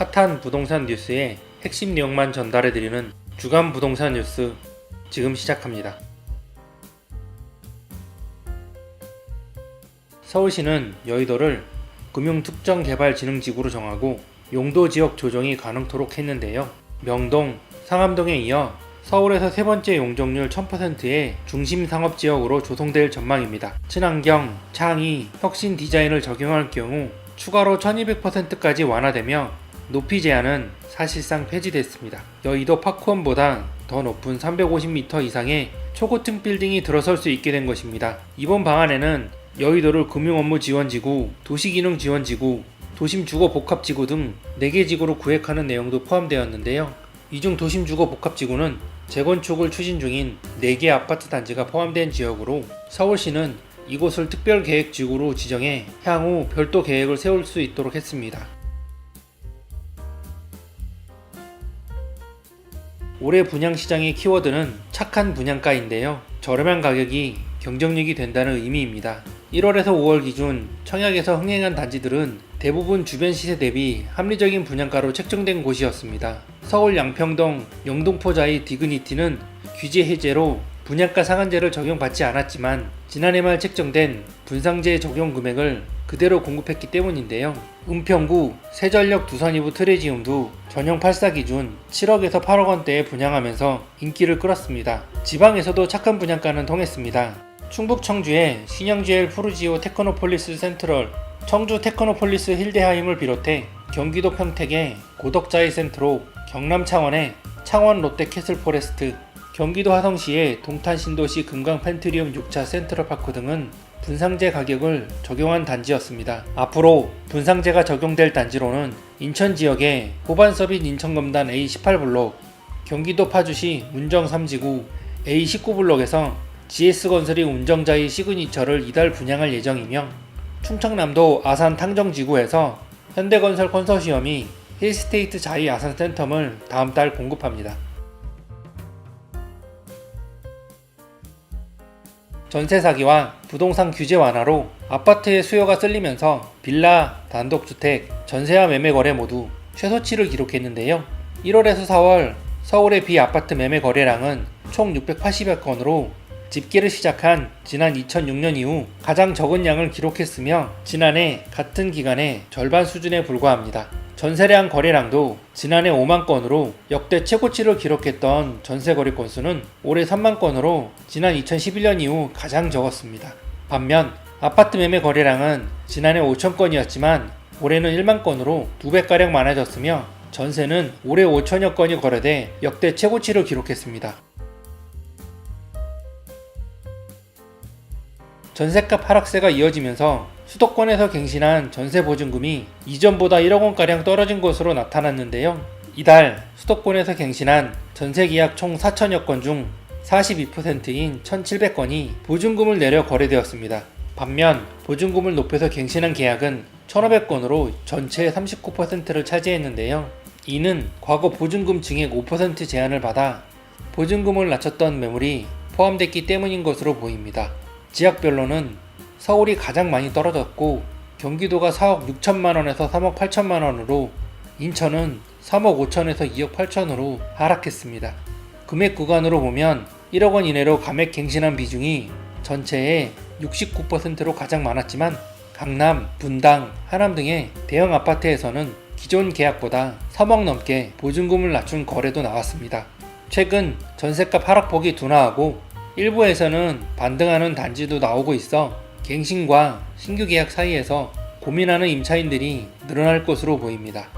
핫한 부동산 뉴스의 핵심 내용만 전달해드리는 주간 부동산 뉴스 지금 시작합니다. 서울시는 여의도를 금융특정개발진흥지구로 정하고 용도 지역 조정이 가능토록 했는데요. 명동, 상암동에 이어 서울에서 세 번째 용적률 1000%의 중심 상업 지역으로 조성될 전망입니다. 친환경, 창의, 혁신 디자인을 적용할 경우 추가로 1200%까지 완화되며 높이 제한은 사실상 폐지됐습니다. 여의도 파크원보다 더 높은 350m 이상의 초고층 빌딩이 들어설 수 있게 된 것입니다. 이번 방안에는 여의도를 금융업무 지원지구, 도시기능지원지구, 도심주거복합지구 등 4개 지구로 구획하는 내용도 포함되었는데요. 이 중 도심주거복합지구는 재건축을 추진 중인 4개 아파트 단지가 포함된 지역으로 서울시는 이곳을 특별계획지구로 지정해 향후 별도 계획을 세울 수 있도록 했습니다. 올해 분양시장의 키워드는 착한 분양가인데요. 저렴한 가격이 경쟁력이 된다는 의미입니다. 1월에서 5월 기준 청약에서 흥행한 단지들은 대부분 주변 시세 대비 합리적인 분양가로 책정된 곳이었습니다. 서울 양평동 영동포자의 디그니티는 규제 해제로 분양가 상한제를 적용받지 않았지만 지난해 말 책정된 분상제 적용 금액을 그대로 공급했기 때문인데요. 은평구 세전력 두산이부 트레지움도 전용 84 기준 7억에서 8억 원대에 분양하면서 인기를 끌었습니다. 지방에서도 착한 분양가는 통했습니다. 충북 청주의 신영GL 푸르지오 테크노폴리스 센트럴, 청주 테크노폴리스 힐데하임을 비롯해 경기도 평택의 고덕자이 센트로, 경남 창원의 창원 롯데 캐슬 포레스트, 경기도 화성시의 동탄 신도시 금강 펜트리움 6차 센트럴 파크 등은 분상제 가격을 적용한 단지였습니다. 앞으로 분상제가 적용될 단지로는 인천 지역의 호반서빛 인천검단 A18블록, 경기도 파주시 문정 3지구 A19블록에서 GS건설이 운정자의 시그니처를 이달 분양할 예정이며 충청남도 아산 탕정지구에서 현대건설 컨소시엄이 힐스테이트 자이 아산 센텀을 다음 달 공급합니다. 전세 사기와 부동산 규제 완화로 아파트의 수요가 쓸리면서 빌라, 단독주택, 전세와 매매 거래 모두 최소치를 기록했는데요. 1월에서 4월 서울의 비아파트 매매 거래량은 총 680여 건으로 집계를 시작한 지난 2006년 이후 가장 적은 양을 기록했으며 지난해 같은 기간의 절반 수준에 불과합니다. 전세량 거래량도 지난해 5만 건으로 역대 최고치를 기록했던 전세 거래 건수는 올해 3만 건으로 지난 2011년 이후 가장 적었습니다. 반면 아파트 매매 거래량은 지난해 5천 건이었지만 올해는 1만 건으로 2배가량 많아졌으며 전세는 올해 5천여 건이 거래돼 역대 최고치를 기록했습니다. 전세값 하락세가 이어지면서 수도권에서 갱신한 전세 보증금이 이전보다 1억 원가량 떨어진 것으로 나타났는데요. 이달 수도권에서 갱신한 전세 계약 총 4천여 건 중 42%인 1,700건이 보증금을 내려 거래되었습니다. 반면 보증금을 높여서 갱신한 계약은 1,500건으로 전체의 39%를 차지했는데요. 이는 과거 보증금 증액 5% 제한을 받아 보증금을 낮췄던 매물이 포함됐기 때문인 것으로 보입니다. 지역별로는 서울이 가장 많이 떨어졌고 경기도가 4억 6천만 원에서 3억 8천만 원으로 인천은 3억 5천에서 2억 8천으로 하락했습니다. 금액 구간으로 보면 1억 원 이내로 감액 갱신한 비중이 전체의 69%로 가장 많았지만 강남, 분당, 하남 등의 대형 아파트에서는 기존 계약보다 3억 넘게 보증금을 낮춘 거래도 나왔습니다. 최근 전세값 하락폭이 둔화하고 일부에서는 반등하는 단지도 나오고 있어 갱신과 신규 계약 사이에서 고민하는 임차인들이 늘어날 것으로 보입니다.